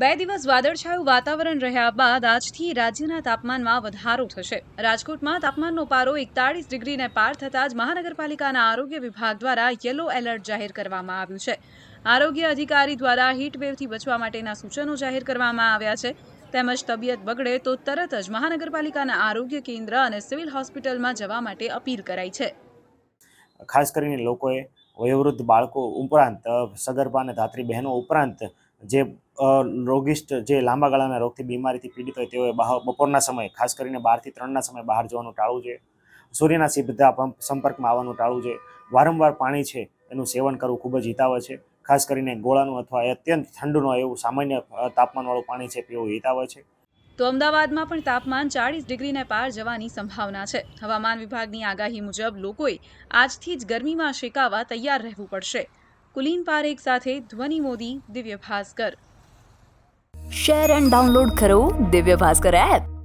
બે દિવસ વાદળછાયું વાતાવરણ રહ્યા બાદ આજથી રાજ્યના તાપમાનમાં વધારો થશે. રાજકોટમાં તાપમાનનો પારો એકતાળીસ ડિગ્રીને પાર થતાં જ મહાનગરપાલિકાના આરોગ્ય વિભાગ દ્વારા યલો એલર્ટ જાહેર કરવામાં આવ્યું છે. આરોગ્ય અધિકારી દ્વારા હીટવેવથી બચવા માટેના સૂચનો જાહેર કરવામાં આવ્યા છે. તેમજ તબિયત બગડે તો તરત જ મહાનગરપાલિકાના આરોગ્ય કેન્દ્ર અને સિવિલ હોસ્પિટલમાં જવા માટે અપીલ કરાઈ છે. ખાસ કરીને લોકોએ વયોવૃદ્ધ બાળકો ઉપરાંત, સગર્ભા અને ધાત્રી બહેનો ઉપરાંત જે અ, રોગિષ્ટ જે લાંબા ગાળાના રોગથી બીમારીથી પીડિત હોય તેઓએ બપોરના સમયે ખાસ કરીને બારથી ત્રણના સમયે બહાર જવાનું ટાળવું જોઈએ. સૂર્યના સીધા સંપર્કમાં આવવાનું ટાળવું જોઈએ. વારંવાર પાણી છે એનું સેવન કરવું ખૂબ જ હિતાવહ છે. ખાસ કરીને ગોળાનું અથવા અત્યંત ઠંડુનું એવું સામાન્ય તાપમાનવાળું પાણી છે પીવું હિતાવહ છે. તો અમદાવાદમાં પણ તાપમાન ચાળીસ ડિગ્રીને પાર જવાની સંભાવના છે. હવામાન વિભાગની આગાહી મુજબ લોકોએ આજથી જ ગરમીમાં શેકાવા તૈયાર રહેવું પડશે. કુલીન પારેખ સાથે ધ્વનિ Modi Divya Bhaskar. Share and download કરો દિવ્ય ભાસ્કર એપ.